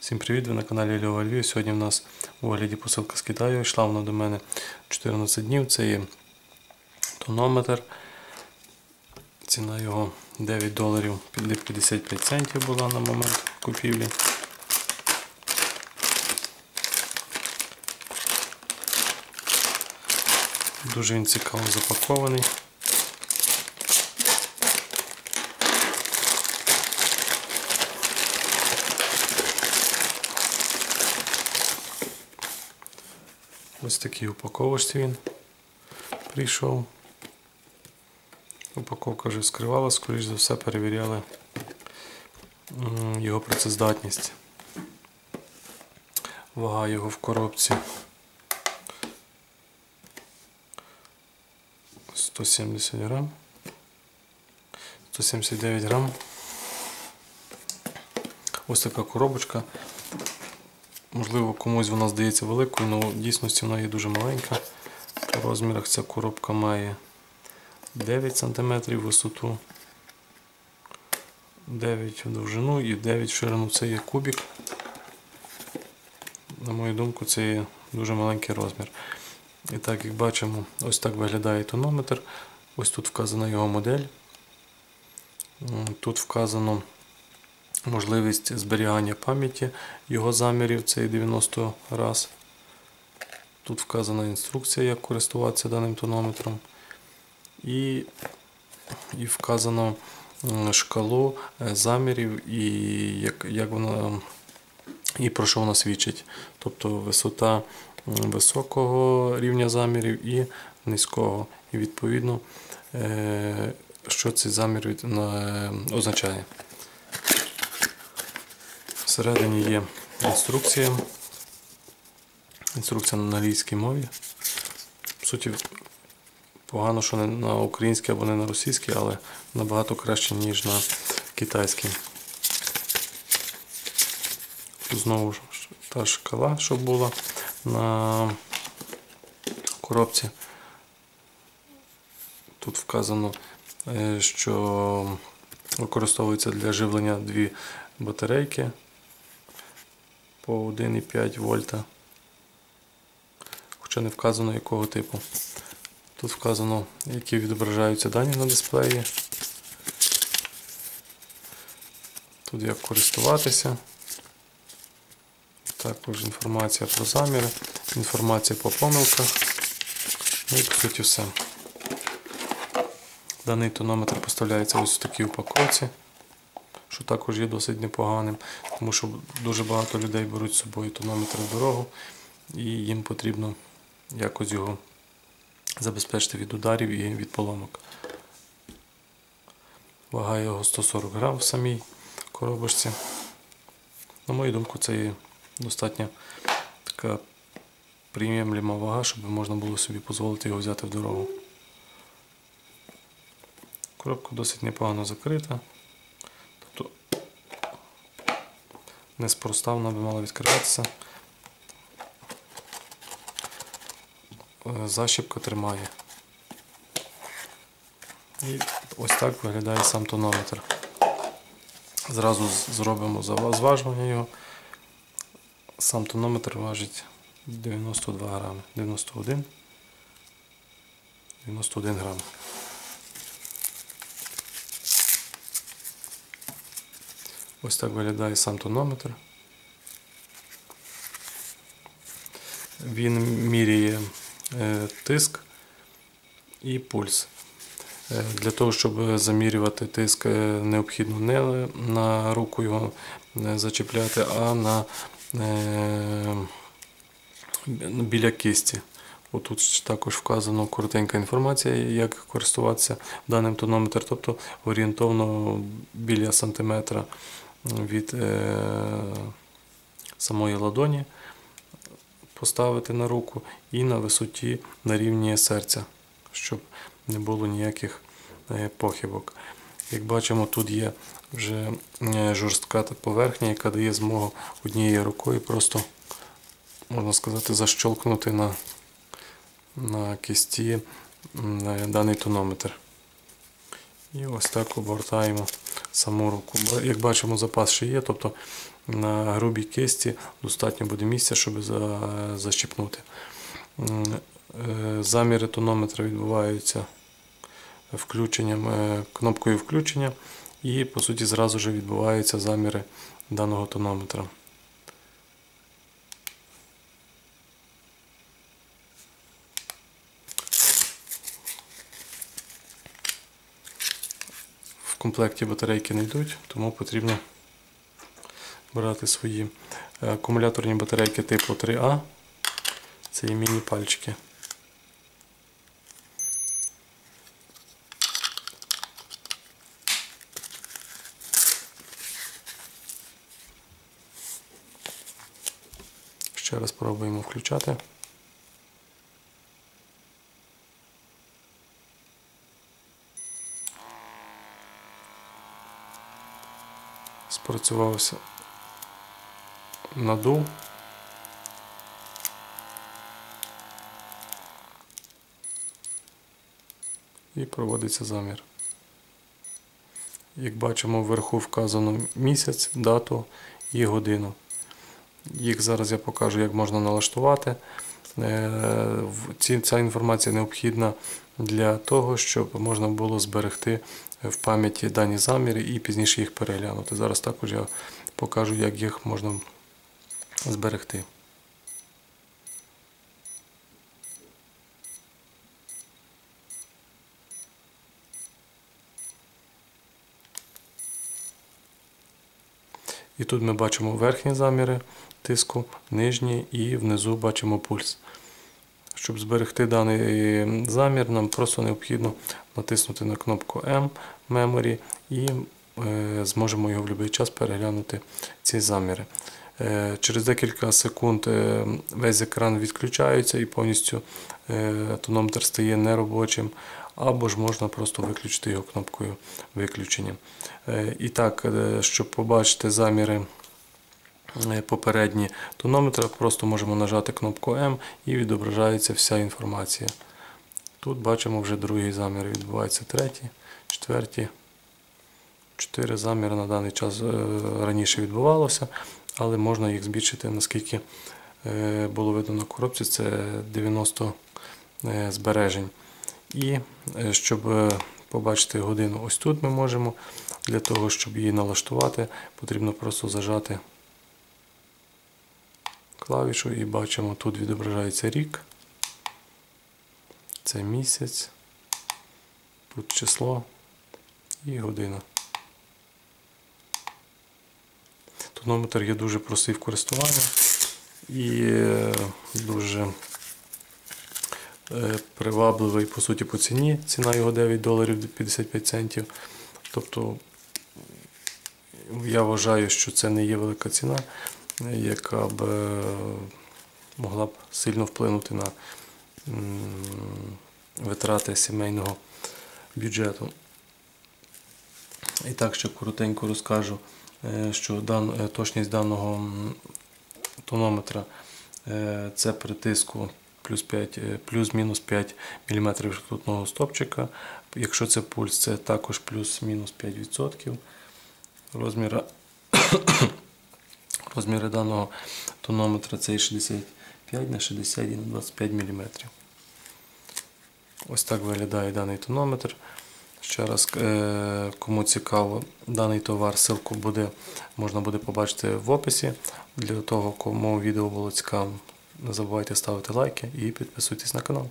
Всім привіт! Ви на каналі Льова Львів. Сьогодні в нас у огляді посилка з Китаю. Йшла вона до мене 14 днів. Це є тонометр. Ціна його 9 доларів 55 центів була на момент купівлі. Дуже він цікаво запакований. Ось такий упаковочці він прийшов. Упаковка вже скривала, скоріш за все перевіряли його працездатність. Вага його в коробці 170 грам. 179 грам. Ось така коробочка. Можливо, комусь вона здається великою, але в дійсності вона є дуже маленька. По розмірах ця коробка має 9 см висоту, 9 в довжину і 9 в ширину. Це є кубик. На мою думку, це є дуже маленький розмір. І так, як бачимо, ось так виглядає тонометр. Ось тут вказана його модель. Тут вказано можливість зберігання пам'яті його замірів, це 90 раз. Тут вказана інструкція, як користуватися даним тонометром. І і вказано шкалу замірів і як, як вона, і про що вона свідчить. Тобто висота високого рівня замірів і низького. І відповідно, що цей замір означає. Всередині є інструкція. Інструкція на англійській мові. В суті, погано, що не на українській або не на російській, але набагато краще, ніж на китайській. Тут знову ж та шкала, що була на коробці. Тут вказано, що використовується для живлення дві батарейки по 1,5 вольта. Хоча не вказано якого типу. Тут вказано, які відображаються дані на дисплеї. Тут як користуватися. Також інформація про заміри, інформація по помилках. Ну і по суті все. Даний тонометр поставляється ось в такій упаковці що також є досить непоганим, тому що дуже багато людей беруть з собою тонометр в дорогу і їм потрібно якось його забезпечити від ударів і від поломок. Вага його 140 грам в самій коробочці. На мою думку, це є достатньо така приємліма вага, щоб можна було собі дозволити його взяти в дорогу. Коробка досить непогано закрита. Неспроста вона би мала відкриватися. Е, защіпка тримає. І ось так виглядає сам тонометр. Зразу зробимо зважування його. Сам тонометр важить 92 грами, 91, 91 грам. Ось так виглядає сам тонометр. Він міряє е, тиск і пульс. Е, для того, щоб замірювати тиск, е, необхідно не на руку його зачіпляти, а на біля кисті. Тут також вказано коротенька інформація, як користуватися даним тонометром, тобто орієнтовно біля сантиметра від е, самої ладоні поставити на руку і на висоті на рівні серця, щоб не було ніяких е, похибок. Як бачимо, тут є вже е, жорстка поверхня, яка дає змогу однією рукою просто, можна сказати, защолкнути на на кисті даний тонометр. І ось так обгортаємо саму руку. Як бачимо, запас ще є, тобто на грубій кисті достатньо буде місця, щоб за- защіпнути. Е, Заміри тонометра відбуваються включенням, е, кнопкою включення і, по суті, зразу ж відбуваються заміри даного тонометра. Комплекті батарейки не йдуть, тому потрібно брати свої Е, акумуляторні батарейки типу 3А. Це є міні-пальчики. Ще раз пробуємо включати. Спрацювався надув. І проводиться замір. Як бачимо, вверху вказано місяць, дату і годину. Їх зараз я покажу, як можна налаштувати. Е, Ця інформація необхідна для того, щоб можна було зберегти в пам'яті дані заміри і пізніше їх переглянути. Зараз також я покажу, як їх можна зберегти. І тут ми бачимо верхні заміри тиску, нижні і внизу бачимо пульс. Щоб зберегти даний замір, нам просто необхідно натиснути на кнопку M Memory і е, зможемо його в будь-який час переглянути ці заміри. Е, Через декілька секунд е, весь екран відключається і повністю е, тонометр стає неробочим, або ж можна просто виключити його кнопкою виключення. Е, І так, е, щоб побачити заміри е, попередні тонометра, просто можемо нажати кнопку М і відображається вся інформація. Тут бачимо вже другий замір відбувається третій, четвертій. Чотири заміри на даний час е, раніше відбувалося, але можна їх збільшити, наскільки е, було видно на коробці, це 90 е, збережень. І е, щоб е, побачити годину, ось тут ми можемо. Для того, щоб її налаштувати, потрібно просто зажати клавішу і бачимо, тут відображається рік. Це місяць, тут число і година. Тонометр є дуже простий в користуванні і е, дуже е, привабливий по суті по ціні. Ціна його 9 доларів 55 центів. Тобто я вважаю, що це не є велика ціна, яка б е, могла б сильно вплинути на витрати сімейного бюджету. І так ще коротенько розкажу, е, що е, точність даного тонометра це при тиску плюс 5, е, плюс-мінус 5 мм ртутного стопчика. Якщо це пульс, це також плюс-мінус 5%. Розміри, розміри даного тонометра це 65 на 60 і на 25 мм. Ось так виглядає даний тонометр. Ще раз, е, кому цікаво, даний товар, ссылку буде, можна буде побачити в описі. Для того, кому відео було цікаво, не забувайте ставити лайки і підписуйтесь на канал.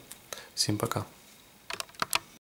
Всім пока!